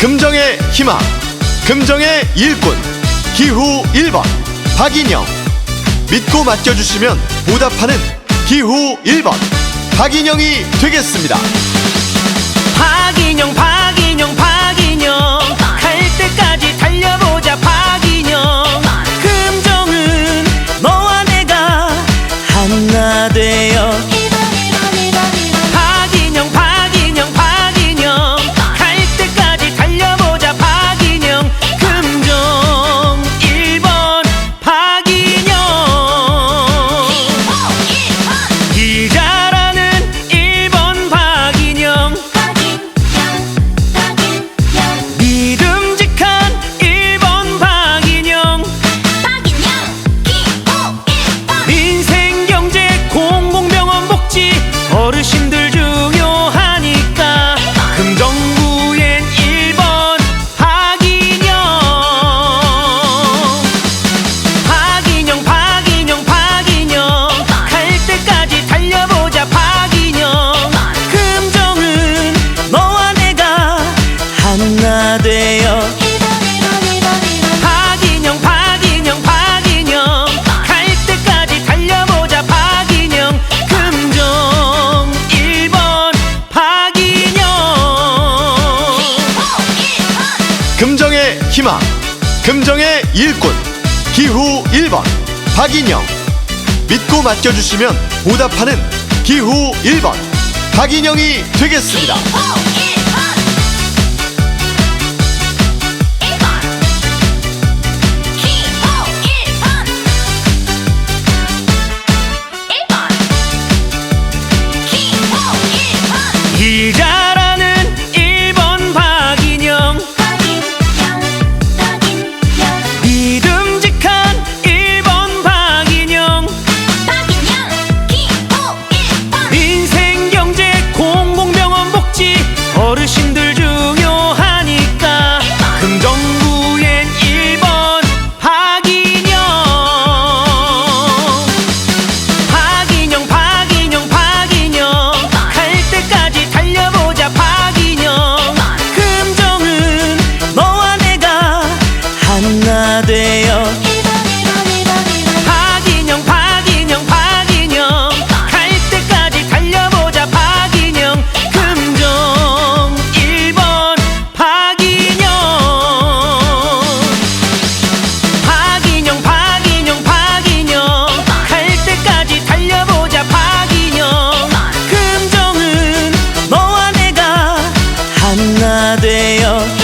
금정의 희망, 금정의 일꾼, 기후 1번, 박인영. 믿고 맡겨주시면 보답하는 기후 1번, 박인영이 되겠습니다. 박인영 박 금정의 희망, 금정의 일꾼, 기후 1번, 박인영. 믿고 맡겨주시면 보답하는 기후 1번, 박인영이 되겠습니다. yeah.